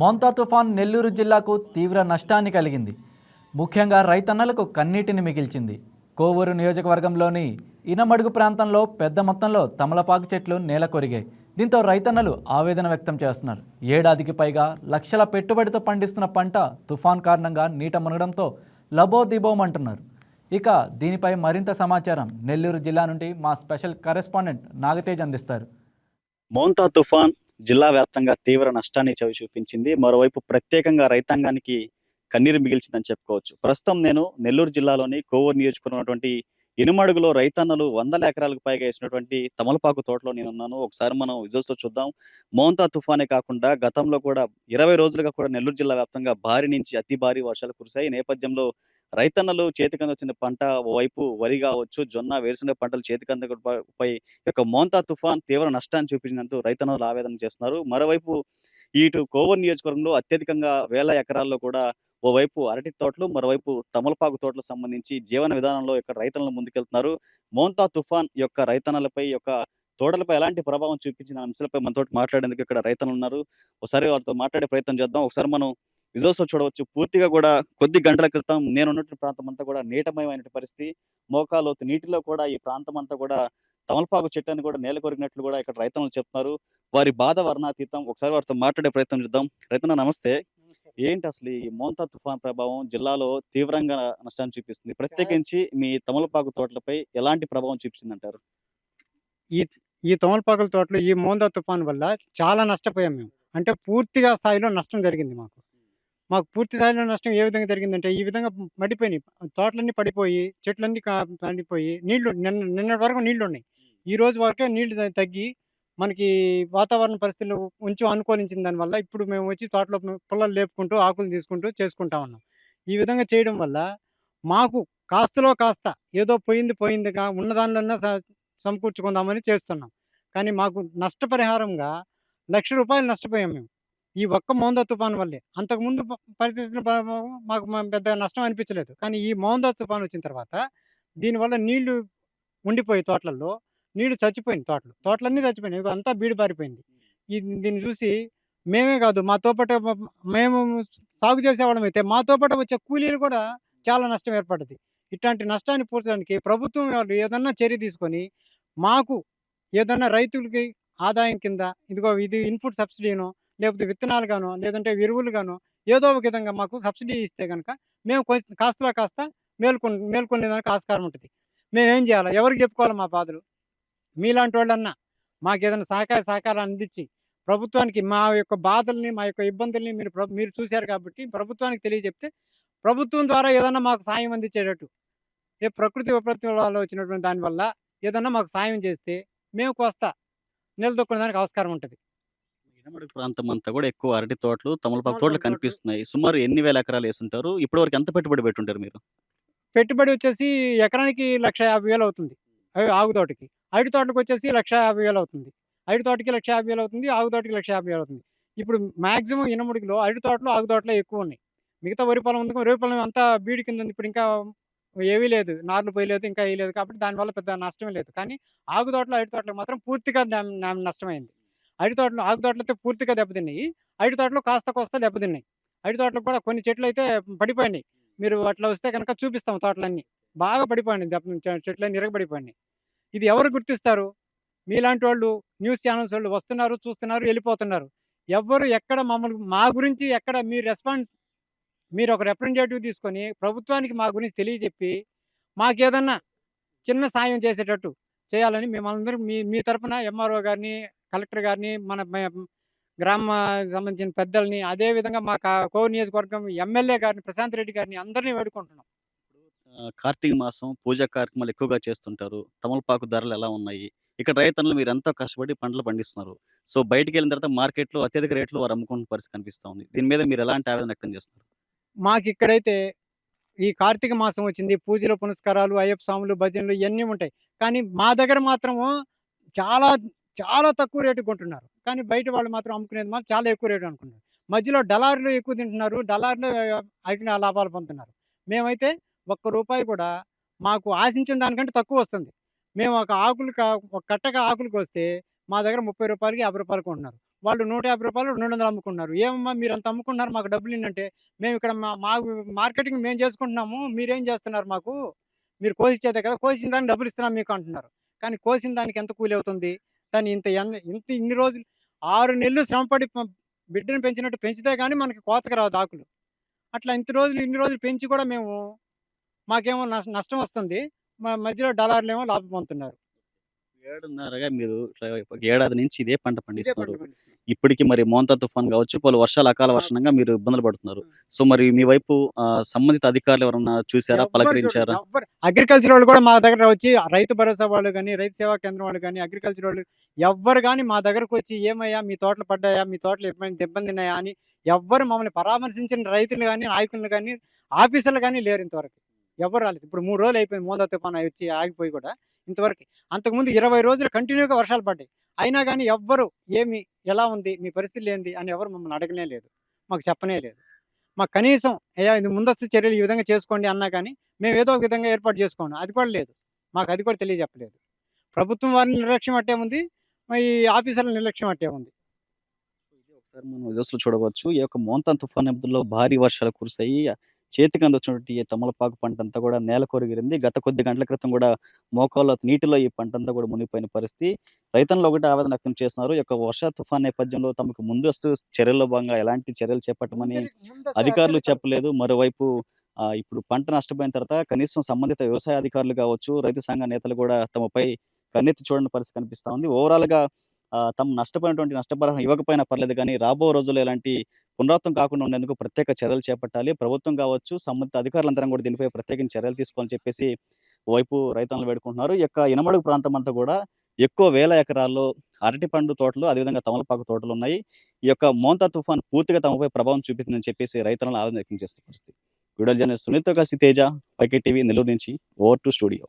మోంతా తుఫాన్ నెల్లూరు జిల్లాకు తీవ్ర నష్టాన్ని కలిగింది. ముఖ్యంగా రైతన్నలకు కన్నీటిని మిగిల్చింది. కోవూరు నియోజకవర్గంలోని ఇనమడుగు ప్రాంతంలో పెద్ద మొత్తంలో తమలపాకు చెట్లు నేల కొరిగాయి. దీంతో రైతన్నలు ఆవేదన వ్యక్తం చేస్తున్నారు. ఏడాదికి పైగా లక్షల పెట్టుబడితో పండిస్తున్న పంట తుఫాన్ కారణంగా నీట మునగడంతో లబోదిబోమంటున్నారు. ఇక దీనిపై మరింత సమాచారం నెల్లూరు జిల్లా నుండి మా స్పెషల్ కరెస్పాండెంట్ నాగతేజ్ అందిస్తారు. మోంతా తుఫాన్ జిల్లా వ్యాప్తంగా తీవ్ర నష్టాన్ని చవి చూపించింది. మరోవైపు ప్రత్యేకంగా రైతాంగానికి కన్నీరు మిగిల్చిందని చెప్పుకోవచ్చు. ప్రస్తుతం నేను నెల్లూరు జిల్లాలోని కోవూరు నియోజకవర్గం ఇనుమడుగులో రైతన్నలు వందల ఎకరాలకు పైగా వేసినటువంటి తమలపాకు తోటలో నేను ఉన్నాను ఒకసారి మనం విజువల్స్ చూద్దాం. మోంతా తుఫానే కాకుండా గతంలో కూడా ఇరవై రోజులుగా కూడా నెల్లూరు జిల్లా వ్యాప్తంగా భారీ నుంచి అతి భారీ వర్షాలు కురిశాయి. నేపథ్యంలో రైతన్నలు చేతికంద వచ్చిన పంట వైపు వరి కావచ్చు జొన్న వేరుశనగ పంటలు చేతికందపై యొక్క మోంతా తుఫాన్ తీవ్ర నష్టాన్ని చూపించినందుకు రైతన్నలు ఆవేదన చేస్తున్నారు. మరోవైపు ఇటు కోవూరు నియోజకవర్గంలో అత్యధికంగా వేల ఎకరాల్లో కూడా ఓవైపు అరటి తోటలు మరోవైపు తమలపాకు తోటలకు సంబంధించి జీవన విధానంలో ఇక్కడ రైతన్నలు ముందుకెళ్తున్నారు. మోంతా తుఫాన్ యొక్క రైతన్నలపై యొక్క తోటలపై ఎలాంటి ప్రభావం చూపించిన అంశాలపై మనతో మాట్లాడేందుకు ఇక్కడ రైతన్నలు ఉన్నారు. ఒకసారి వాళ్ళతో మాట్లాడే ప్రయత్నం చేద్దాం. ఒకసారి మనం విజువల్స్ చూడవచ్చు. పూర్తిగా కూడా కొద్ది గంటల క్రితం నేను ఉన్నటువంటి ప్రాంతం అంతా కూడా నీటమయమైన పరిస్థితి. మోకాలోతు నీటిలో కూడా ఈ ప్రాంతం అంతా కూడా తమలపాకు చెట్టు కూడా నేల కొరిగినట్లు కూడా ఇక్కడ రైతన్నలు చెప్తున్నారు. వారి బాధ వర్ణాతీతం. ఒకసారి వారితో మాట్లాడే ప్రయత్నం చేద్దాం. రైతన్న నమస్తే. ఏంటి అసలు ఈ మోంతా తుఫాన్ ప్రభావం జిల్లాలో తీవ్రంగా నష్టాన్ని చూపిస్తుంది. ప్రత్యేకించి మీ తమలపాకు తోటలపై ఎలాంటి ప్రభావం చూపించింది అంటారు ఈ తమలపాకుల తోటలో ఈ మోందా తుఫాన్ వల్ల చాలా నష్టపోయాం మేము. అంటే పూర్తిగా స్థాయిలో నష్టం జరిగింది మాకు. మాకు పూర్తి స్థాయిలో నష్టం ఏ విధంగా జరిగిందంటే ఈ విధంగా పడిపోయినాయి తోటలన్నీ పడిపోయి చెట్లన్నీ పడిపోయి నీళ్ళు నిన్న నిన్నటి వరకు నీళ్ళు ఉన్నాయి ఈ రోజు వరకే నీళ్ళు తగ్గి మనకి వాతావరణ పరిస్థితులు కొంచెం అనుకూలించిన దానివల్ల ఇప్పుడు మేము వచ్చి తోటలో పుల్లలు లేపుకుంటూ ఆకులు తీసుకుంటూ చేసుకుంటా ఉన్నాం. ఈ విధంగా చేయడం వల్ల మాకు కాస్తలో కాస్త ఏదో పోయింది పోయిందిగా ఉన్న దానిలో సమకూర్చుకుందామని చేస్తున్నాం. కానీ మాకు నష్టపరిహారంగా లక్ష రూపాయలు నష్టపోయాం మేము. ఈ ఒక్క మౌందా తుఫాన్ వల్లే. అంతకుముందు పరిస్థితులు మాకు పెద్ద నష్టం అనిపించలేదు. కానీ ఈ మౌందా తుఫాన్ వచ్చిన తర్వాత దీనివల్ల నీళ్ళు ఉండిపోయి తోటలలో. నీడు చచ్చిపోయింది తోటలు. తోటలన్నీ చచ్చిపోయినాయి. అంతా బీడు పారిపోయింది. దీన్ని చూసి మేమే కాదు మాతో పాటు మేము సాగు చేసేవాళ్ళం అయితే మాతో పాటు వచ్చే కూలీలు కూడా చాలా నష్టం ఏర్పడుతుంది ఇట్లాంటి నష్టాన్ని పూర్చడానికి ప్రభుత్వం వాళ్ళు ఏదన్నా చర్య తీసుకొని మాకు ఏదన్నా రైతులకి ఆదాయం కింద ఇదిగో ఇది ఇన్పుట్ సబ్సిడీనో లేకపోతే విత్తనాలు గానో లేదంటే ఎరువులు గానో ఏదో ఒక విధంగా మాకు సబ్సిడీ ఇస్తే కనుక మేము కొంచెం కాస్త కాస్త మేల్కొని మేల్కొనేదానికి ఆస్కారం ఉంటుంది. మేమేం చేయాలి? ఎవరికి చెప్పుకోవాలి మా బాధలు? మీలాంటి వాళ్ళన్నా మాకు ఏదైనా సహకార సహకారం అందించి ప్రభుత్వానికి మా యొక్క బాధల్ని మా యొక్క ఇబ్బందుల్ని మీరు మీరు చూశారు కాబట్టి ప్రభుత్వానికి తెలియజెప్తే ప్రభుత్వం ద్వారా ఏదన్నా మాకు సాయం అందించేటట్టు ఏ ప్రకృతి విపత్తులలో వచ్చినటువంటి దానివల్ల ఏదన్నా మాకు సాయం చేస్తే మేము కోస్తా నిలదొక్కునే దానికి ఆస్కారం ఉంటుంది. ఇనమడుగు ప్రాంతం అంతా కూడా ఎక్కువ అరటి తోటలు తమలపాకు తోటలు. కనిపిస్తున్నాయి. సుమారు ఎన్ని వేల ఎకరాలు వేసుంటారు? ఇప్పటి వరకు ఎంత పెట్టుబడి పెట్టుంటారు మీరు? పెట్టుబడి వచ్చేసి ఎకరానికి లక్ష యాభై వేలు అవుతుంది. అవి ఆగు తోటకి అరటి తోటకి వచ్చేసి లక్ష యాభై వేలు అవుతుంది. అరటి తోటకి లక్ష యాభై వేలు అవుతుంది. ఆగు తోటకి లక్ష యాభై వేలు అవుతుంది. ఇప్పుడు మాక్సిమం ఇనముడికిలో అరటి తోటలో ఆగు తోటలో ఎక్కువ ఉన్నాయి. మిగతా వరి పొలం ఉంది. వరి పొలం అంతా బీడి కింద ఉంది. ఇప్పుడు ఇంకా ఏమీ లేదు. నార్లు పోయలేదు ఇంకా వేయలేదు కాబట్టి దానివల్ల పెద్ద నష్టం లేదు. కానీ ఆగు తోటలో అరటి తోటలో మాత్రం పూర్తిగా న- నష్టమైంది. అరటి తోటలు ఆగు తోటలు అయితే పూర్తిగా దెబ్బతిన్నాయి. అరటి తోటలో కాస్త కోస్త దెబ్బతిన్నాయి. అరటి తోటలో కూడా కొన్ని చెట్లు అయితే పడిపోయినాయి. మీరు అట్లా వస్తే కనుక చూపిస్తాం తోటలన్నీ. బాగా పడిపోయినాయి దెబ్బ చెట్లన్నీ ఇరగబడిపోయినాయి. ఇది ఎవరు గుర్తిస్తారు? మీలాంటి వాళ్ళు న్యూస్ ఛానల్స్ వాళ్ళు వస్తున్నారు చూస్తున్నారు వెళ్ళిపోతున్నారు. ఎవ్వరు ఎక్కడ మమ్మల్ని మా గురించి ఎక్కడ మీ రెస్పాన్స్ మీరు ఒక రిప్రజెంటేటివ్ తీసుకొని ప్రభుత్వానికి మా గురించి తెలియజెప్పి మాకేదన్నా చిన్న సాయం చేసేటట్టు చేయాలని మేమందరం మీ మీ తరపున ఎంఆర్ఓ గారిని కలెక్టర్ గారిని మన గ్రామ సంబంధించిన పెద్దల్ని అదే విధంగా మా కా- నియోజకవర్గం ఎమ్మెల్యే గారిని ప్రశాంత్ రెడ్డి గారిని అందరినీ వేడుకుంటున్నాం. ఆ, కార్తీక మాసం పూజా కార్యక్రమాలు ఎక్కువగా చేస్తుంటారు. తమలపాకు ధరలు ఎలా ఉన్నాయి? ఇక్కడ రైతన్నులు మీరు ఎంతో కష్టపడి పంటలు పండిస్తున్నారు. సో బయటికి వెళ్ళిన తర్వాత మార్కెట్లో అత్యధిక రేట్లు వారు అమ్ముకున్న పరిస్థితి కనిపిస్తా ఉంది. దీని మీద మీరు ఎలాంటి ఆవేదన వ్యక్తం చేస్తున్నారు? మాకు ఇక్కడైతే ఈ కార్తీక మాసం వచ్చింది పూజలు పునస్కారాలు అయ్యప్ప స్వాములు భజనలు ఇవన్నీ ఉంటాయి. కానీ మా దగ్గర మాత్రము చాలా చాలా తక్కువ రేటు కొంటున్నారు. కానీ బయట వాళ్ళు మాత్రం అమ్ముకునేది మాత్రం చాలా ఎక్కువ రేటు అనుకుంటున్నారు. మధ్యలో డలార్లు ఎక్కువ తింటున్నారు. డలార్లు అగిన లాభాలు పొందుతున్నారు. మేమైతే ఒక్క రూపాయి కూడా మాకు ఆశించిన దానికంటే తక్కువ వస్తుంది. మేము ఒక ఆకులు ఒక కట్టక ఆకులకు వస్తే మా దగ్గర ముప్పై రూపాయలకి యాభై రూపాయలు కొంటున్నారు. వాళ్ళు నూట యాభై రూపాయలు రెండు వందలు అమ్ముకున్నారు ఏమమ్మా మీరు అంత అమ్ముకున్నారు మాకు డబ్బులు ఏంటంటే మేము ఇక్కడ మా మార్కెటింగ్ మేము చేసుకుంటున్నాము మీరేం చేస్తున్నారు మాకు? మీరు కోసిచ్చేదే కదా కోసిన దానికి డబ్బులు ఇస్తున్నాం మీకు అంటున్నారు. కానీ కోసిన దానికి ఎంత కూలి అవుతుంది? దాన్ని ఇంత ఇంత ఇన్ని రోజులు ఆరు నెలలు శ్రమపడి బిడ్డను పెంచినట్టు పెంచితే కానీ మనకి కోతకు రాదు ఆకులు. అట్లా ఇంత రోజులు ఇన్ని రోజులు పెంచి కూడా మేము మాకేమో నష్ట- నష్టం వస్తుంది. మా మధ్యలో డలార్లు ఏమో లాభం పొందుతున్నారు ఏడున్నరగా మీరు ఏడాది నుంచి ఇదే పంట పండిస్తున్నారు పంట పండిస్తున్నాం. ఇప్పటికి మరి మోంతా తుఫాన్ కావచ్చు పలు వర్షాలు అకాల వర్షంగా మీరు ఇబ్బందులు పడుతున్నారు. సో మరి మీ వైపు సంబంధిత అధికారులు ఎవరన్నా చూసారా పలకరించారా? అగ్రికల్చర్ వాళ్ళు కూడా మా దగ్గర వచ్చి రైతు భరోసా వాళ్ళు కానీ రైతు సేవా కేంద్రం వాళ్ళు కానీ అగ్రికల్చర్ వాళ్ళు ఎవ్వరు కానీ మా దగ్గరకు వచ్చి ఏమయ్యా మీ తోటలు పడ్డాయా మీ తోటలు ఇబ్బంది ఇబ్బంది ఉన్నాయా? అని ఎవ్వరు మమ్మల్ని పరామర్శించిన రైతులు కానీ నాయకులు కానీ ఆఫీసర్లు కానీ లేరు ఇంతవరకు. ఎవరు రాలేదు. ఇప్పుడు మూడు రోజులు అయిపోయింది మోదా తుఫాన్ వచ్చి ఆగిపోయి కూడా ఇంతవరకు. అంతకుముందు ఇరవై రోజులు కంటిన్యూగా వర్షాలు పడ్డాయి. అయినా కానీ ఎవ్వరు ఏమి ఎలా ఉంది మీ పరిస్థితులు ఏంది అని ఎవరు మమ్మల్ని అడగనే లేదు. మాకు చెప్పనే లేదు. మాకు కనీసం అయ్యా ఇది ముందస్తు చర్యలు ఈ విధంగా చేసుకోండి అన్నా కానీ మేము ఏదో ఒక విధంగా ఏర్పాటు చేసుకోండి అది కూడా లేదు. మాకు అది కూడా తెలియజెప్పలేదు. ప్రభుత్వం వారిని నిర్లక్ష్యం అట్టే ఉంది. ఈ ఆఫీసర్ల నిర్లక్ష్యం అట్టే ఉంది. ఒకసారి మనం న్యూస్లో చూడవచ్చు. ఈ యొక్క మోంతా తుఫాన్ నేపథ్యంలో భారీ వర్షాలు కురిసాయి చేతికి అందొచ్చినటువంటి ఈ తమలపాకు పంట అంతా కూడా నేల కొరిగిరింది. గత కొద్ది గంటల క్రితం కూడా మోకాళ్ళ నీటిలో ఈ పంట అంతా కూడా మునిగిపోయిన పరిస్థితి. రైతులు ఒకటి ఆవేదన వ్యక్తం చేస్తున్నారు. యొక్క వర్ష తుఫాన్ నేపథ్యంలో తమకు ముందస్తు చర్యల్లో భాగంగా ఎలాంటి చర్యలు చేపట్టమని అధికారులు. చెప్పలేదు. మరోవైపు ఆ, ఇప్పుడు పంట నష్టపోయిన తర్వాత కనీసం సంబంధిత వ్యవసాయ అధికారులు కావచ్చు రైతు సంఘ నేతలు కూడా తమపై కన్నెత్తి చూడని పరిస్థితి కనిపిస్తా ఉంది. ఓవరాల్గా ఆ, తమ నష్టపోయినటువంటి నష్టపరిహారం ఇవ్వకపోయినా పర్లేదు కానీ రాబో రోజుల్లో ఎలాంటి పునరావృతం కాకుండా ఉండేందుకు ప్రత్యేక చర్యలు చేపట్టాలి. ప్రభుత్వం కావచ్చు సంబంధిత అధికారులందరం కూడా దీనిపై ప్రత్యేకించి చర్యలు తీసుకోవాలని చెప్పేసి వైపు రైతులను వేడుకుంటున్నారు. ఈ యొక్క ఇనమడుగు ప్రాంతం అంతా కూడా ఎక్కువ వేల ఎకరాల్లో అరటి పండు తోటలు అదేవిధంగా తమలపాకు తోటలు ఉన్నాయి. ఈ యొక్క మోంతా తుఫాన్ పూర్తిగా తమపై ప్రభావం చూపిందని చెప్పేసి రైతులను ఆవేదన వ్యక్తం చేస్తున్న పరిస్థితి. వీడియో జర్నలిస్ట్ సునీల్తో కలిసి తేజ పైకే టీవీ నెల్లూరు నుంచి ఓవర్ టు స్టూడియో.